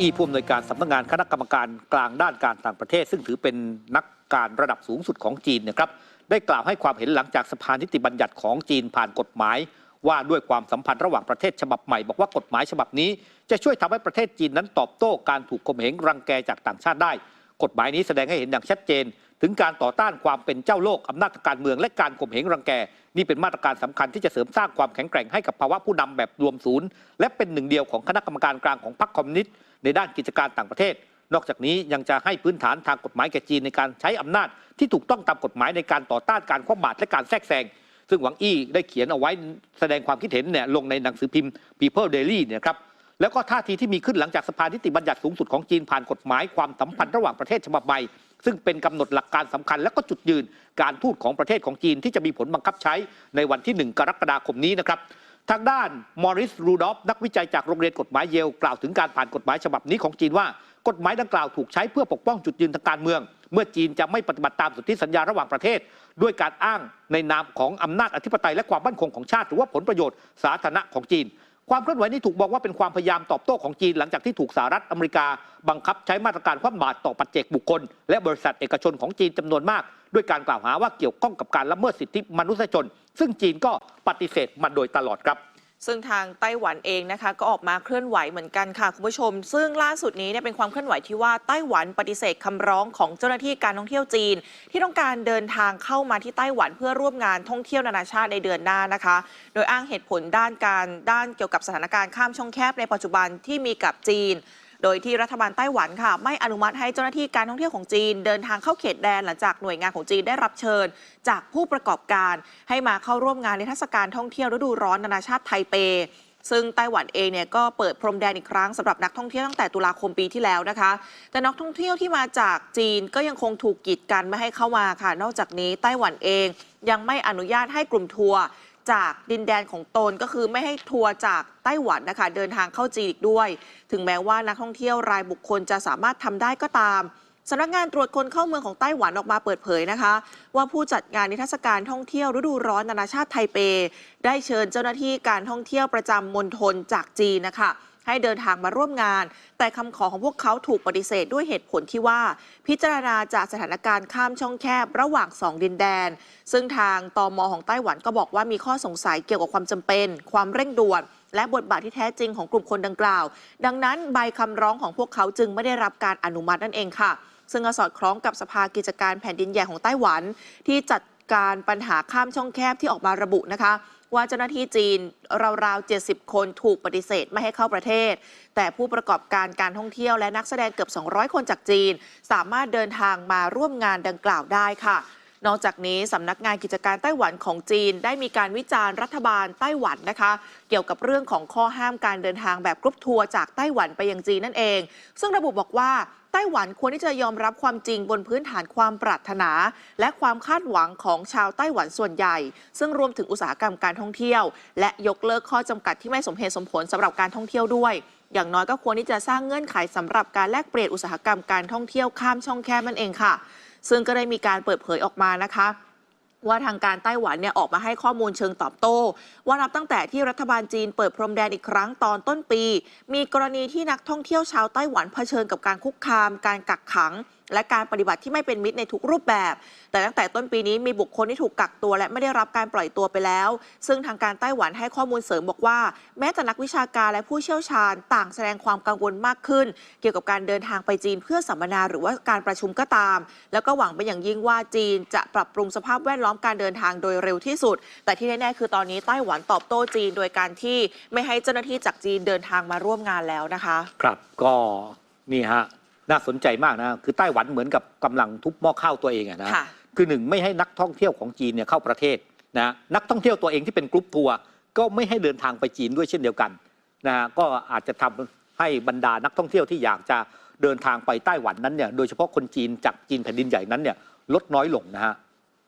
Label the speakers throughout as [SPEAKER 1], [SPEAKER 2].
[SPEAKER 1] อี้ผู้อำนวยการสำนักงานคณะกรรมการกลางด้านการต่างประเทศ ซึ่งถือเป็นนักการระดับสูงสุดของจีนนะครับได้กล่าวให้ความเห็นหลังจากสภานิติบัญญัติของจีนผ่านกฎหมาย ว่าด้วยความสัมพันธ์ระหว่างประเทศฉบับใหม่ บอกว่ากฎหมายฉบับนี้ จะช่วยทำให้ประเทศจีนนั้นตอบโต้การถูกข่มเหงรังแกจากต่างชาติได้ กฎหมายนี้แสดงให้เห็นอย่างชัดเจน ถึงการต่อต้านความเป็นเจ้าโลกอำนาจการเมือง และการข่มเหงรังแก นี่เป็นมาตรการสำคัญที่จะเสริมสร้างความแข็งแกร่งให้กับภาวะผู้นำแบบรวมศูนย์ และเป็นหนึ่งเดียวของคณะกรรมการกลางของพรรคคอมมิวนิสต์ในด้านกิจการต่างประเทศ นอกจากนี้ยังจะให้พื้นฐานทางกฎหมายแก่จีนในการใช้อำนาจ ที่ถูกต้องตามกฎหมายในการต่อต้านการคว่ำบาตรและการแทรกแซงซึ่งหวังอี้ได้เขียนเอาไว้แสดงความคิดเห็นเนี่ยลงในหนังสือพิมพ์ People Daily เนี่ยครับแล้วก็ท่าทีที่มีขึ้นหลังจากสภานิติบัญญัติสูงสุดของจีนผ่านกฎหมายความสัมพันธ์ระหว่างประเทศฉบับใหม่ ซึ่งเป็นกำหนดหลักการสำคัญ และก็จุดยืนการทูตของประเทศของจีนที่จะมีผลบังคับใช้ในวันที่ 1 กรกฎาคมนี้นะครับทางด้านมอริสรูดอฟนักวิจัยจากโรงเรียนกฎหมายเยลกล่าวถึงการผ่านกฎหมายฉบับนี้ของจีนว่า กฎหมายดังกล่าวถูกใช้เพื่อปกป้องจุดยืนทางการเมือง เมื่อจีนจะไม่ปฏิบัติตามสนธิสัญญาระหว่างประเทศ ด้วยการอ้างในนามของอำนาจอธิปไตยและความมั่นคงของชาติ หรือว่าผลประโยชน์สาธารณะของจีน ความเคลื่อนไหวนี้ถูกบอกว่าเป็นความพยายามตอบโต้ของจีนหลังจากที่ถูกสหรัฐอเมริกา บังคับใช้มาตรการคว่ำบาตรต่อปัจเจกบุคคล และบริษัทเอกชนของจีนจำนวนมาก ด้วยการกล่าวหาว่าเกี่ยวข้องกับการละเมิดสิทธิมนุษยชน ซึ่งจีนก็ปฏิเสธมาโดยตลอดครับ
[SPEAKER 2] ซึ่งทางไต้หวันเองนะคะก็ออกมาเคลื่อนไหวเหมือนกันค่ะคุณผู้ชม ซึ่งล่าสุดนี้เนี่ยเป็นความเคลื่อนไหวที่ว่าไต้หวันปฏิเสธคำร้องของเจ้าหน้าที่การท่องเที่ยวจีน ที่ต้องการเดินทางเข้ามาที่ไต้หวันเพื่อร่วมงานท่องเที่ยวนานาชาติในเดือนหน้านะคะ โดยอ้างเหตุผลด้านการด้านเกี่ยวกับสถานการณ์ข้ามช่องแคบในปัจจุบันที่มีกับจีน โดยที่รัฐบาลไต้หวันค่ะ ไม่อนุมัติให้เจ้าหน้าที่การท่องเที่ยวของจีน เดินทางเข้าเขตแดนหลังจากหน่วยงานของจีนได้รับเชิญ จากผู้ประกอบการให้มาเข้าร่วมงานในเทศกาลท่องเที่ยวฤดูร้อนนานาชาติไทเปซึ่งไต้หวันเองเนี่ยก็เปิดพรมแดนอีกครั้งสำหรับนักท่องเที่ยวตั้งแต่ตุลาคมปีที่แล้วนะคะ แต่นักท่องเที่ยวที่มาจากจีนก็ยังคงถูกกีดกันไม่ให้เข้ามาค่ะ นอกจากนี้ไต้หวันเองยังไม่อนุญาตให้กลุ่มทัวร์ จากดินแดนของตนก็คือไม่ให้ทัวร์จากไต้หวันนะคะ เดินทางเข้าจีนอีกด้วย ถึงแม้ว่านักท่องเที่ยวรายบุคคลจะสามารถทำได้ก็ตามสำนักงานตรวจคนเข้าเมืองของไต้หวันออกมาเปิดเผยนะคะ ว่าผู้จัดงานนิทรรศการท่องเที่ยวฤดูร้อนนานาชาติไทเป ได้เชิญเจ้าหน้าที่การท่องเที่ยวประจำมณฑลจากจีนนะคะ ให้เดินทางมาร่วมงาน แต่คำขอของพวกเขาถูกปฏิเสธด้วยเหตุผลที่ว่า พิจารณาจากสถานการณ์ข้ามช่องแคบระหว่างสองดินแดน ซึ่งทางตอมของไต้หวันก็บอกว่ามีข้อสงสัยเกี่ยวกับความจำเป็น ความเร่งด่วนและบทบาทที่แท้จริงของกลุ่มคนดังกล่าว ดังนั้นใบคำร้องของพวกเขาจึงไม่ได้รับการอนุมัตินั่นเองค่ะ ซึ่งก็สอดคล้องกับสภากิจการแผ่นดินใหญ่ของไต้หวัน ที่จัดการปัญหาข้ามช่องแคบที่ออกมาระบุนะคะ ว่าเจ้าหน้าที่จีนราวๆ 70 คนถูกปฏิเสธไม่ให้เข้าประเทศ แต่ผู้ประกอบการการท่องเที่ยวและนักแสดงเกือบ 200 คนจากจีน สามารถเดินทางมาร่วมงานดังกล่าวได้ค่ะ นอกจากนี้สำนักงานกิจการไต้หวันของจีน ได้มีการวิจารณ์รัฐบาลไต้หวันนะคะ เกี่ยวกับเรื่องของข้อห้ามการเดินทางแบบกรุ๊ปทัวร์จากไต้หวันไปยังจีนนั่นเอง ซึ่งระบุบอกว่าไต้หวันควรที่จะยอมรับความจริงบนพื้นฐานความปรารถนา และความคาดหวังของชาวไต้หวันส่วนใหญ่ ซึ่งรวมถึงอุตสาหกรรมการท่องเที่ยว และยกเลิกข้อจำกัดที่ไม่สมเหตุสมผลสำหรับการท่องเที่ยวด้วย อย่างน้อยก็ควรที่จะสร้างเงื่อนไขสำหรับการแลกเปลี่ยนอุตสาหกรรมการท่องเที่ยวข้ามช่องแคบนั่นเองค่ะ ซึ่งก็ได้มีการเปิดเผยออกมานะคะว่าทางการไต้หวันเนี่ยออกมาให้ข้อมูลเชิงตอบโต้ ว่านับตั้งแต่ที่รัฐบาลจีนเปิดพรมแดนอีกครั้งตอนต้นปี มีกรณีที่นักท่องเที่ยวชาวไต้หวันเผชิญกับการคุกคาม การกักขัง และการปฏิบัติที่ไม่เป็นมิตรในทุกรูปแบบ แต่ตั้งแต่ต้นปีนี้มีบุคคลที่ถูกกักตัว และไม่ได้รับการปล่อยตัวไปแล้ว ซึ่งทางการไต้หวันให้ข้อมูลเสริมบอกว่า แม้แต่นักวิชาการและผู้เชี่ยวชาญต่างแสดงความกังวลมากขึ้น เกี่ยวกับการเดินทางไปจีนเพื่อสัมมนาหรือว่าการประชุมก็ตาม แล้วก็หวังเป็นอย่างยิ่งว่าจีนจะปรับปรุงสภาพแวดล้อมการเดินทางโดยเร็วที่สุด แต่ที่แน่ๆคือตอนนี้ไต้หวันตอบโต้จีนโดยการที่ไม่ให้เจ้าหน้าที่จากจีนเดินทางมาร่วมงานแล้วนะคะ
[SPEAKER 1] ครับก็นี่ฮะ น่าสนใจมากนะคือไต้หวันเหมือนกับกำลังทุบหม้อข้าวตัวเองอะนะ
[SPEAKER 2] ค่ะ
[SPEAKER 1] คือหนึ่งไม่ให้นักท่องเที่ยวของจีนเนี่ยเข้าประเทศนะนักท่องเที่ยวตัวเองที่เป็นกรุ๊ปทัวร์ก็ไม่ให้เดินทางไปจีนด้วยเช่นเดียวกันนะก็อาจจะทำให้บรรดานักท่องเที่ยวที่อยากจะเดินทางไปไต้หวันนั้นเนี่ยโดยเฉพาะคนจีนจากจีนแผ่นดินใหญ่นั้นเนี่ยลดน้อยลงนะฮะ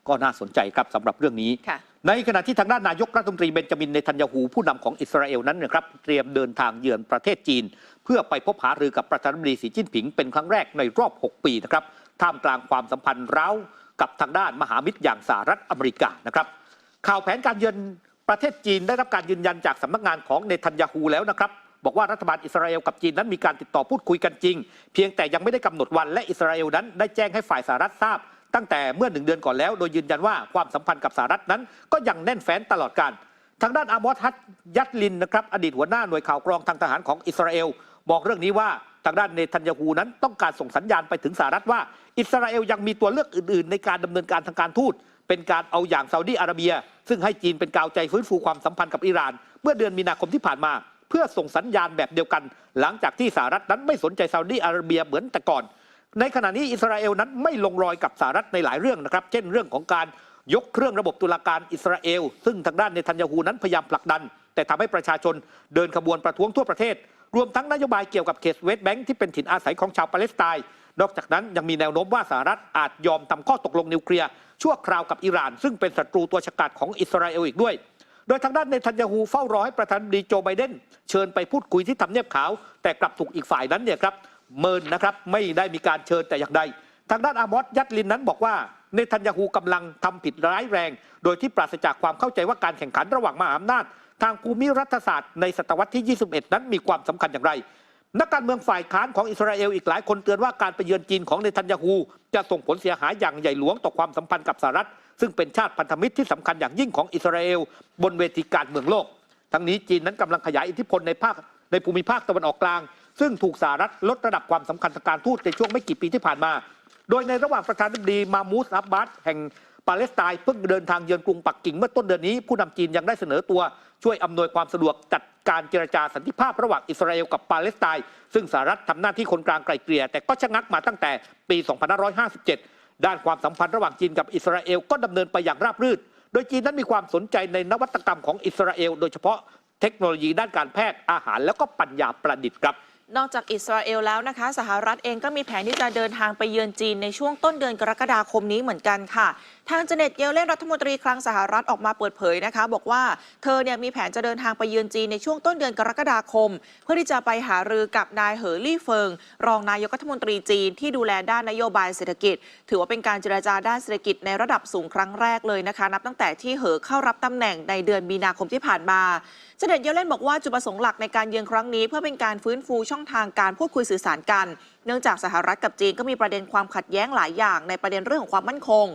[SPEAKER 1] ก็น่าสนใจครับสำหรับเรื่องนี้
[SPEAKER 2] ค่ะ
[SPEAKER 1] ในขณะที่ทางด้านนายกรัฐมนตรีเบนจามินเนทันยาฮูผู้นำของอิสราเอลนั้นนะครับเตรียมเดินทางเยือนประเทศจีน เพื่อไปพบหารือกับประธานาธิบดีสีจิ้นผิงเป็นครั้งแรกในรอบ 6 ปีนะครับท่ามกลางความสัมพันธ์ร้าวกับทางด้านมหามิตรอย่างสหรัฐอเมริกานะครับ ข่าวแผนการเยือนประเทศจีนได้รับการยืนยันจากสำนักงานของเนทันยาฮูแล้วนะครับบอกว่ารัฐบาลอิสราเอลกับจีนนั้นมีการติดต่อพูดคุยกันจริง เพียงแต่ยังไม่ได้กำหนดวันและอิสราเอลนั้นได้แจ้งให้ฝ่ายสหรัฐทราบ ตั้งแต่เมื่อหนึ่งเดือนก่อนแล้ว โดยยืนยันว่าความสัมพันธ์กับสหรัฐนั้น ก็ยังแน่นแฟ้นตลอดการทางด้านอามอสฮัตยัตลินนะครับอดีตหัวหน้าหน่วยข่าวกรองทางทหารของอิสราเอล บอกเรื่องนี้ว่าทางด้านเนทันยาฮูนั้นต้องการส่งสัญญาณไปถึงสหรัฐว่า อิสราเอลยังมีตัวเลือกอื่น ๆ ในการดำเนินการทางการทูต เป็นการเอาอย่างซาอุดีอาระเบีย ซึ่งให้จีนเป็นกาวใจฟื้นฟูความสัมพันธ์กับอิหร่าน เมื่อเดือนมีนาคมที่ผ่านมา เพื่อส่งสัญญาณแบบเดียวกัน หลังจากที่สหรัฐนั้นไม่สนใจซาอุดีอาระเบียเหมือนแต่ก่อน ในขณะนี้อิสราเอลนั้นไม่ลงรอยกับสหรัฐในหลายเรื่องนะครับเช่นเรื่องของการยกเครื่องระบบตุลาการอิสราเอล ซึ่งทางด้านเนทันยาฮูนั้นพยายามผลักดัน แต่ทำให้ประชาชนเดินขบวนประท้วงทั่วประเทศ รวมทั้งนโยบายเกี่ยวกับเขตเวสต์แบงค์ที่เป็นถิ่นอาศัยของชาวปาเลสไตน์นอกจากนั้นยังมีแนวโน้มว่าสหรัฐอาจยอมทำข้อตกลงนิวเคลียร์ชั่วคราวกับอิหร่าน ซึ่งเป็นศัตรูตัวฉกาจของอิสราเอลอีกด้วย โดยทางด้านเนทันยาฮูเฝ้ารอให้ประธานาธิบดีโจไบเดนเชิญไปพูดคุยที่ทำเนียบขาว แต่กลับถูกอีกฝ่ายนั้นเนี่ยครับเมินนะครับไม่ได้มีการเชิญแต่อย่างใด ทางด้านอามอสยัตลินนั้นบอกว่าเนทันยาฮูกำลังทำผิดร้ายแรง โดยที่ปราศจากความเข้าใจว่าการแข่งขันระหว่างมหาอำนาจ ทางภูมิรัฐศาสตร์ในศตวรรษที่ 21 นั้นมีความสำคัญอย่างไร นักการเมืองฝ่ายค้านของอิสราเอลอีกหลายคนเตือนว่าการไปเยือนจีนของเนทันยาฮูจะส่งผลเสียหายอย่างใหญ่หลวงต่อความสัมพันธ์กับสหรัฐ ซึ่งเป็นชาติพันธมิตรที่สำคัญอย่างยิ่งของอิสราเอล บนเวทีการเมืองโลก ทั้งนี้จีนนั้นกำลังขยายอิทธิพลในภาคในภูมิภาคตะวันออกกลาง ซึ่งถูกสหรัฐลดระดับความสำคัญทางการทูตในช่วงไม่กี่ปีที่ผ่านมา โดยในระหว่างประธานาธิบดีมามูสอับบาสแห่ง ปาเลสไตน์เพิ่งเดินทางเยือนกรุงปักกิ่งเมื่อต้นเดือนนี้ผู้นำจีนยังได้เสนอตัวช่วยอำนวยความสะดวกจัดการเจรจาสันติภาพระหว่างอิสราเอลกับปาเลสไตน์ซึ่งสหรัฐทำหน้าที่คนกลางไกลเกลี่ยแต่ก็ชะงักมาตั้งแต่ปี 2557 ด้านความสัมพันธ์ระหว่างจีนกับอิสราเอลก็ดำเนินไปอย่างราบรื่น โดยจีนนั้นมีความสนใจในนวัตกรรมของอิสราเอลโดยเฉพาะเทคโนโลยีด้านการแพทย์อาหารแล้วก็ปัญญาประดิษฐ์ครับ
[SPEAKER 2] นอกจากอิสราเอลแล้วนะคะ สหรัฐเองก็มีแผนที่จะเดินทางไปเยือนจีนในช่วงต้นเดือนกรกฎาคมนี้เหมือนกันค่ะทางเจเน็ตเยลเลนรัฐมนตรีคลังสหรัฐออกมาเปิดเผยนะคะ บอกว่าเธอเนี่ยมีแผนจะเดินทางไปเยือนจีนในช่วงต้นเดือนกรกฎาคม เพื่อที่จะไปหารือกับนายเหอลี่เฟิง รองนายกรัฐมนตรีจีนที่ดูแลด้านนโยบายเศรษฐกิจ ถือว่าเป็นการเจรจาด้านเศรษฐกิจในระดับสูงครั้งแรกเลยนะคะ นับตั้งแต่ที่เหอเข้ารับตำแหน่งในเดือนมีนาคมที่ผ่านมาเจเน็ตเยลเลนบอกว่าจุดประสงค์หลักในการเยือนครั้งนี้ เพื่อเป็นการฟื้นฟูช่องทางการพูดคุยสื่อสารกัน เนื่องจากสหรัฐกับจีนก็มีประเด็นความขัดแย้งหลายอย่างในประเด็นเรื่องของความมั่นคง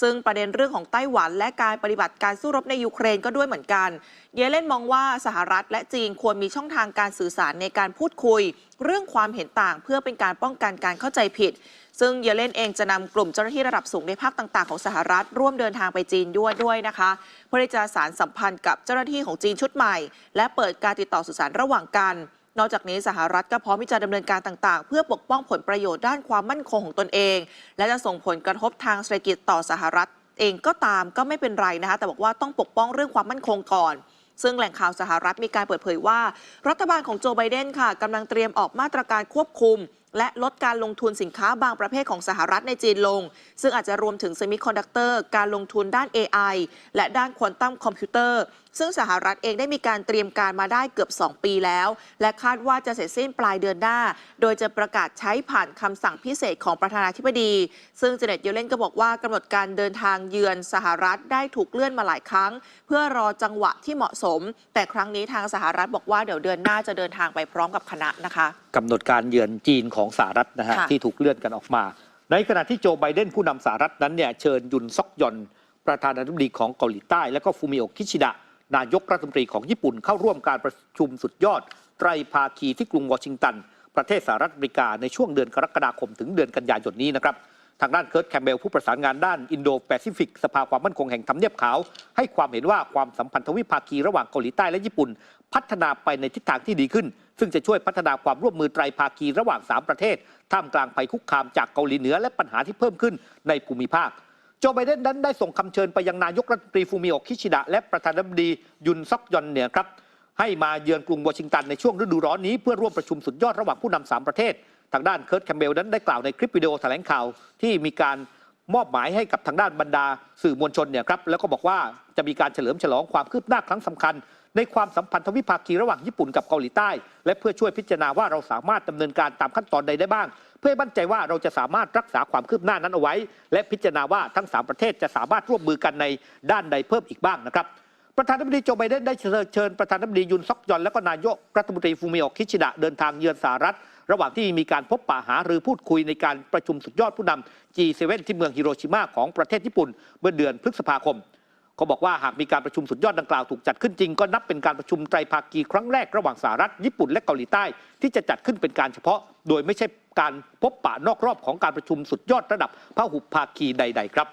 [SPEAKER 2] ซึ่งประเด็นเรื่องของไต้หวันและการปฏิบัติการสู้รบในยูเครนก็ด้วยเหมือนกัน เยเลนมองว่าสหรัฐและจีนควรมีช่องทางการสื่อสารในการพูดคุย เรื่องความเห็นต่างเพื่อเป็นการป้องกันการเข้าใจผิด ซึ่งเยเลนเองจะนำกลุ่มเจ้าหน้าที่ระดับสูงในภาคต่าง ๆ ของสหรัฐร่วมเดินทางไปจีนด้วยด้วยนะคะ เพื่อที่จะสารสัมพันธ์กับเจ้าหน้าที่ของจีนชุดใหม่ และเปิดการติดต่อสื่อสารระหว่างกัน นอกจากนี้สหรัฐก็พร้อมที่จะดำเนินการต่างๆ เพื่อปกป้องผลประโยชน์ด้านความมั่นคงของตนเอง และจะส่งผลกระทบทางเศรษฐกิจต่อสหรัฐเองก็ตามก็ไม่เป็นไรนะคะแต่บอกว่าต้องปกป้องเรื่องความมั่นคงก่อน ซึ่งแหล่งข่าวสหรัฐมีการเปิดเผยว่า รัฐบาลของโจไบเดนค่ะกำลังเตรียมออกมาตรการควบคุม และลดการลงทุนสินค้าบางประเภทของสหรัฐในจีนลง ซึ่งอาจจะรวมถึงเซมิคอนดักเตอร์การลงทุนด้าน AI และด้านควอนตัมคอมพิวเตอร์ ซึ่งสหรัฐเองได้มีการเตรียมการมาได้เกือบ 2 ปีแล้ว และคาดว่าจะเสร็จสิ้นปลายเดือนหน้า โดยจะประกาศใช้ผ่านคำสั่งพิเศษของประธานาธิบดี ซึ่งเจเน็ตเยเลนก็บอกว่ากำหนดการเดินทางเยือนสหรัฐได้ถูกเลื่อนมาหลายครั้ง เพื่อรอจังหวะที่เหมาะสม แต่ครั้งนี้ทางสหรัฐบอกว่าเดี๋ยวเดือนหน้าจะเดินทางไปพร้อมกับคณะนะคะ
[SPEAKER 1] กำหนดการเยือนจีนของสหรัฐนะฮะ
[SPEAKER 2] ค่ะ
[SPEAKER 1] ที่ถูกเลื่อนกันออกมา ในขณะที่โจไบเดนผู้นำสหรัฐนั้นเนี่ยเชิญยุนซอกยอนประธานาธิบดีของเกาหลีใต้ และก็ฟูมิโอะคิชิดะ นายกรัฐมนตรีของญี่ปุ่นเข้าร่วมการประชุมสุดยอด ไตรภาคีที่กรุงวอชิงตัน ประเทศสหรัฐอเมริกาในช่วงเดือนกรกฎาคมถึงเดือนกันยายนนี้นะครับ ทางด้านเคิร์ตแคมเบลผู้ประสานงานด้านอินโดแปซิฟิกสภาความมั่นคงแห่งทำเนียบขาว ให้ความเห็นว่าความสัมพันธวิภาคีระหว่างเกาหลีใต้และญี่ปุ่น พัฒนาไปในทิศทางที่ดีขึ้น ซึ่งจะช่วยพัฒนาความร่วมมือไตรภาคีระหว่าง 3 ประเทศ ท่ามกลางภัยคุกคามจากเกาหลีเหนือและปัญหาที่เพิ่มขึ้นในภูมิภาคโจไบเดนนั้นได้ส่งคำเชิญไปยังนายกรัฐมนตรีฟูมิโอะคิชิดะและประธานาธิบดียุนซอกยอนเนี่ยครับให้มาเยือนกรุงวอชิงตันในช่วงฤดูร้อนนี้เพื่อร่วมประชุมสุดยอดระหว่างผู้นำสามประเทศ ทางด้านเคิร์ตแคมเบลนั้นได้กล่าวในคลิปวิดีโอแถลงข่าวที่มีการมอบหมายให้กับทางด้านบรรดาสื่อมวลชนเนี่ยครับแล้วก็บอกว่าจะมีการเฉลิมฉลองความคืบหน้าครั้งสำคัญ ในความสัมพันธวิภาคีระหว่างญี่ปุ่นกับเกาหลีใต้ และเพื่อช่วยพิจารณาว่าเราสามารถดำเนินการตามขั้นตอนใดได้บ้าง เพื่อให้มั่นใจว่าเราจะสามารถรักษาความคืบหน้านั้นเอาไว้ และพิจารณาว่าทั้งสามประเทศจะสามารถร่วมมือกันในด้านใดเพิ่มอีกบ้างนะครับประธานาธิบดีโจไบเดนได้เชิญประธานาธิบดียุนซอกยอนและก็นายกรัฐมนตรีฟูมิโอะคิชิดะเดินทางเยือนสหรัฐ ระหว่างที่มีการพบปะหารือพูดคุยในการประชุมสุดยอดผู้นำ G7 ที่เมืองฮิโรชิมาของประเทศญี่ปุ่น เมื่อเดือนพฤษภาคมเขาบอกว่าหากมีการประชุมสุดยอดดังกล่าวถูกจัดขึ้นจริงก็นับเป็นการประชุมไตรภาคีครั้งแรกระหว่างสหรัฐญี่ปุ่นและเกาหลีใต้ ที่จะจัดขึ้นเป็นการเฉพาะ โดยไม่ใช่การพบปะนอกรอบของการประชุมสุดยอดระดับพหุภาคีใด ๆ ครับ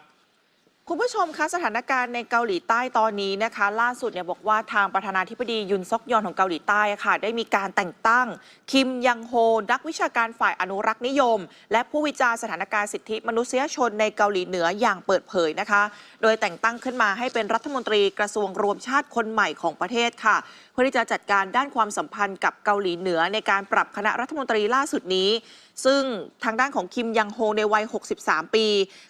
[SPEAKER 2] คุณผู้ชมคะสถานการณ์ในเกาหลีใต้ตอนนี้นะคะ ล่าสุดเนี่ยบอกว่าทางประธานาธิบดียุนซอกยอนของเกาหลีใต้ค่ะ ได้มีการแต่งตั้ง คิมยังโฮนักวิชาการฝ่ายอนุรักษ์นิยม และผู้วิจารณ์สถานการณ์สิทธิมนุษยชนในเกาหลีเหนืออย่างเปิดเผยนะคะ โดยแต่งตั้งขึ้นมาให้เป็นรัฐมนตรีกระทรวงรวมชาติคนใหม่ของประเทศค่ะ พื่อที่จะจัดการด้านความสัมพันธ์กับเกาหลีเหนือในการปรับคณะรัฐมนตรีล่าสุดนี้ ซึ่งทางด้านของคิมยังโฮในวัย 63 ปี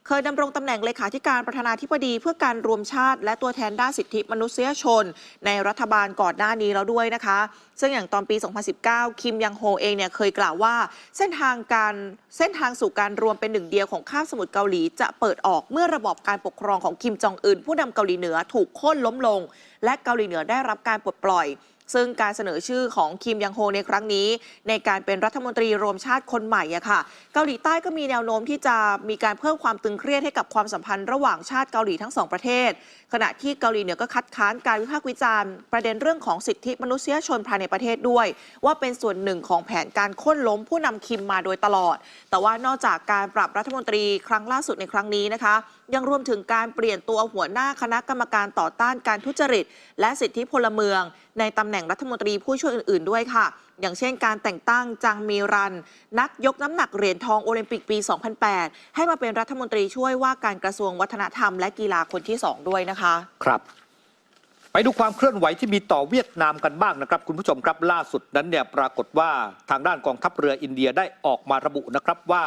[SPEAKER 2] เคยดำรงตำแหน่งเลขาธิการประธานาธิบดีเพื่อการรวมชาติ และตัวแทนด้านสิทธิมนุษยชน ในรัฐบาลก่อนหน้านี้แล้วด้วยนะคะ ซึ่งอย่างตอนปี 2019 คิมยังโฮเองเนี่ยเคยกล่าวว่า เส้นทางการเส้นทางสู่การรวมเป็นหนึ่งเดียวของคาบสมุทรเกาหลีจะเปิดออกเมื่อระบอบการปกครองของคิมจองอึนผู้นำเกาหลีเหนือถูกโค่นล้มลงและเกาหลีเหนือได้รับการปลดปล่อย ซึ่งการเสนอชื่อของคิมยังโฮในครั้งนี้ ในการเป็นรัฐมนตรีรวมชาติคนใหม่อะค่ะ เกาหลีใต้ก็มีแนวโน้มที่จะมีการเพิ่มความตึงเครียดให้กับความสัมพันธ์ระหว่างชาติเกาหลีทั้งสองประเทศ ขณะที่เกาหลีเหนือก็คัดค้านการวิพากษ์วิจารณ์ ประเด็นเรื่องของสิทธิมนุษยชนภายในประเทศด้วย ว่าเป็นส่วนหนึ่งของแผนการโค่นล้มผู้นำคิมมาโดยตลอด แต่ว่านอกจากการปรับรัฐมนตรีครั้งล่าสุดในครั้งนี้นะคะยังรวมถึงการเปลี่ยนตัวหัวหน้าคณะกรรมการต่อต้านการทุจริต และสิทธิพลเมือง ในตำแหน่งรัฐมนตรีผู้ช่วยอื่น ๆ ด้วยค่ะ อย่างเช่นการแต่งตั้งจังมีรัน นักยกน้ำหนักเหรียญทองโอลิมปิกปี 2008 ให้มาเป็นรัฐมนตรีช่วยว่าการกระทรวงวัฒนธรรมและกีฬาคนที่ 2 ด้วยนะคะ
[SPEAKER 1] ครับไปดูความเคลื่อนไหวที่มีต่อเวียดนามกันบ้างนะครับ คุณผู้ชมครับล่าสุดนั้นเนี่ยปรากฏว่าทางด้านกองทัพเรืออินเดียได้ออกมาระบุนะครับว่า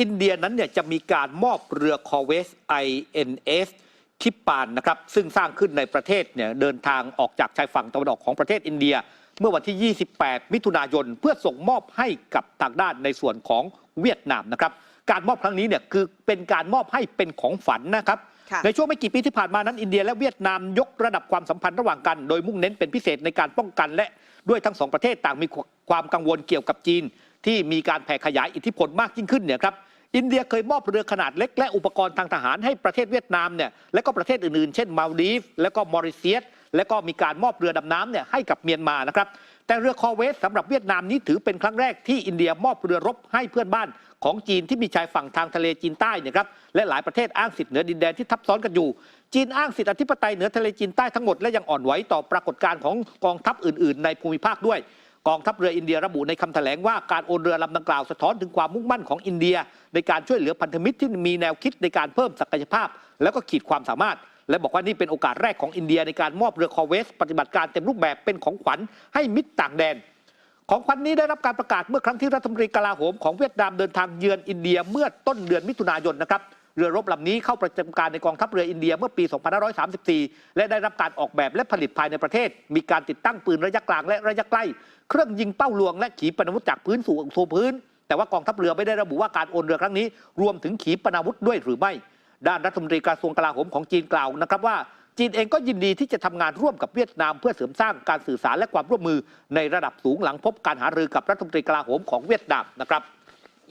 [SPEAKER 1] อินเดียนั้นเนี่ยจะมีการมอบเรือคอเวส INS คิปปานนะครับซึ่งสร้างขึ้นในประเทศเนี่ยเดินทางออกจากชายฝั่งตะวันออกของประเทศอินเดีย เมื่อวันที่ 28 มิถุนายน เพื่อส่งมอบให้กับทางด้านในส่วนของเวียดนามนะครับการมอบครั้งนี้เนี่ยคือเป็นการมอบให้เป็นของฝันนะครับ
[SPEAKER 2] ค่ะ
[SPEAKER 1] ในช่วงไม่กี่ปีที่ผ่านมานั้นอินเดียและเวียดนามยกระดับความสัมพันธ์ระหว่างกัน โดยมุ่งเน้นเป็นพิเศษในการป้องกันและด้วยทั้งสองประเทศต่างมีความกังวลเกี่ยวกับจีน ที่มีการแผ่ขยายอิทธิพลมากยิ่งขึ้นเนี่ยครับ อินเดียเคยมอบเรือขนาดเล็ก และอุปกรณ์ทางทหารให้ประเทศเวียดนามเนี่ยและก็ประเทศอื่นๆ เช่นมาลดีฟและก็มอริเซียสและก็มีการมอบเรือดำน้ำเนี่ยให้กับเมียนมานะครับ แต่เรือคอเวสสำหรับเวียดนามนี้ถือเป็นครั้งแรกที่อินเดียมอบเรือรบให้เพื่อนบ้านของจีนที่มีชายฝั่งทางทะเลจีนใต้เนี่ยครับและหลายประเทศอ้างสิทธิเหนือดินแดนที่ทับซ้อนกันอยู่ จีนอ้างสิทธิอธิปไตยเหนือทะเลจีนใต้ทั้งหมดและยังอ่อนไหวต่อปรากฏการณ์ของกองทัพอื่น ๆ ในภูมิภาคด้วย กองทัพเรืออินเดียระบุในคำแถลงว่าการโอนเรือลำดังกล่าวสะท้อนถึงความมุ่งมั่นของอินเดีย ในการช่วยเหลือพันธมิตรที่มีแนวคิดในการเพิ่มศักยภาพ แล้วก็ขีดความสามารถ และบอกว่านี่เป็นโอกาสแรกของอินเดียในการมอบเรือคอเวส ปฏิบัติการเต็มรูปแบบเป็นของขวัญให้มิตรต่างแดน ของขวัญนี้ได้รับการประกาศเมื่อครั้งที่รัฐมนตรีกลาโหมของเวียดนามเดินทางเยือนอินเดียเมื่อต้นเดือนมิถุนายนนะครับ เรือรบลำนี้เข้าประจำการในกองทัพเรืออินเดียเมื่อปี 2534 และได้รับการออกแบบและผลิตภายในประเทศ มีการติดตั้งปืนระยะกลางและระยะใกล้ เครื่องยิงเป้าลวงและขีปนาวุธจากพื้นสู่สู่พื้น แต่ว่ากองทัพเรือไม่ได้ระบุว่าการโอนเรือครั้งนี้ รวมถึงขีปนาวุธด้วยหรือไม่ ด้านรัฐมนตรีกระทรวงกลาโหมของจีนกล่าวนะครับว่าจีนเองก็ยินดีที่จะทำงานร่วมกับเวียดนาม เพื่อเสริมสร้างการสื่อสารและความร่วมมือในระดับสูงหลังพบการหารือกับรัฐมนตรีกลาโหมของเวียดนามนะครับ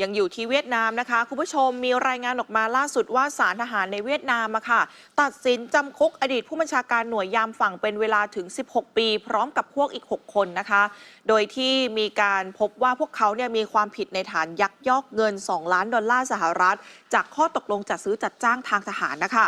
[SPEAKER 2] ยังอยู่ที่เวียดนามนะคะ คุณผู้ชมมีรายงานออกมาล่าสุดว่าสารทหารในเวียดนามอะค่ะ ตัดสินจำคุกอดีตผู้บัญชาการหน่วยยามฝั่งเป็นเวลาถึง 16 ปี พร้อมกับพวกอีก 6 คนนะคะ โดยที่มีการพบว่าพวกเขาเนี่ยมีความผิดในฐานยักยอกเงิน 2 ล้านดอลลาร์สหรัฐ จากข้อตกลงจัดซื้อจัดจ้างทางทหารนะคะ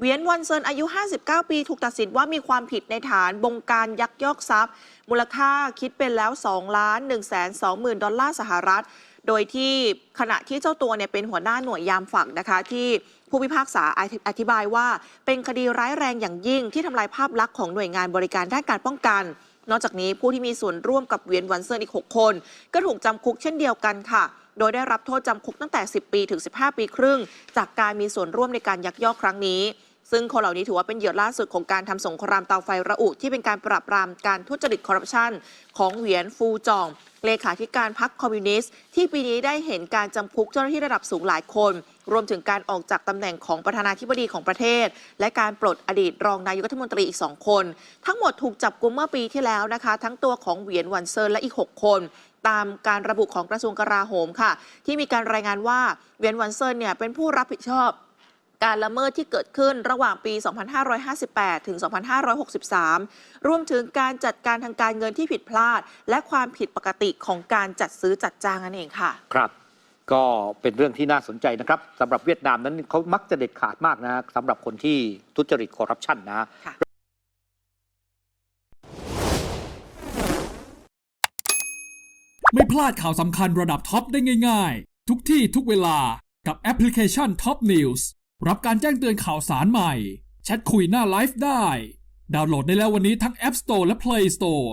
[SPEAKER 2] เวียนวันเซินอายุ 59 ปี ถูกตัดสินว่ามีความผิดในฐานบงการยักยอกทรัพย์ มูลค่าคิดเป็นแล้ว 2 ล้าน1 2 0 0 0 0 ดอลลาร์สหรัฐ โดยที่ขณะที่เจ้าตัวเนี่ยเป็นหัวหน้าหน่วยยามฝั่งนะคะ ที่ผู้พิพากษาอธิบายว่า เป็นคดีร้ายแรงอย่างยิ่งที่ทำลายภาพลักษณ์ของหน่วยงานบริการด้านการป้องกัน นอกจากนี้ผู้ที่มีส่วนร่วมกับเวียนวันเซินอีก 6 คน ก็ถูกจำคุกเช่นเดียวกันค่ะ โดยได้รับโทษจำคุกตั้งแต่ 10 ปีถึง 15 ปีครึ่ง จากการมีส่วนร่วมในการยักยอกครั้งนี้ ซึ่งคนเหล่านี้ถือว่าเป็นเหยื่อล่าสุดของการทำสงครามเตาไฟระอุ ที่เป็นการปราบปรามการทุจริตคอร์รัปชันของเหวียนฟูจอง เลขาธิการพรรคคอมมิวนิสต์ ที่ปีนี้ได้เห็นการจำคุกเจ้าหน้าที่ระดับสูงหลายคน รวมถึงการออกจากตำแหน่งของประธานาธิบดีของประเทศ และการปลดอดีตรองนายกรัฐมนตรีอีก2คน ทั้งหมดถูกจับกุมเมื่อปีที่แล้วนะคะ ทั้งตัวของเหวียนวันเซินและอีก 6 คนตามการระบุของกระทรวงกลาโหมค่ะ ที่มีการรายงานว่าเหวียนวันเซินเนี่ยเป็นผู้รับผิดชอบ การละเมิดที่เกิดขึ้นระหว่างปี 2558 ถึง 2563 รวมถึงการจัดการทางการเงินที่ผิดพลาด และความผิดปกติของการจัดซื้อจัดจ้างนั่นเองค่ะ
[SPEAKER 1] ครับ ก็เป็นเรื่องที่น่าสนใจนะครับสำหรับเวียดนามนั้นเขามักจะเด็ดขาดมากนะสำหรับคนที่ทุจริตคอร์รัปชันนะ
[SPEAKER 2] ค่ะ
[SPEAKER 3] ไม่พลาดข่าวสำคัญระดับท็อปได้ง่าย ๆ ทุกที่ทุกเวลากับแอปพลิเคชัน Top News รับการแจ้งเตือนข่าวสารใหม่ แชทคุยหน้าไลฟ์ได้ ดาวน์โหลดได้แล้ววันนี้ทั้ง App Store และ Play Store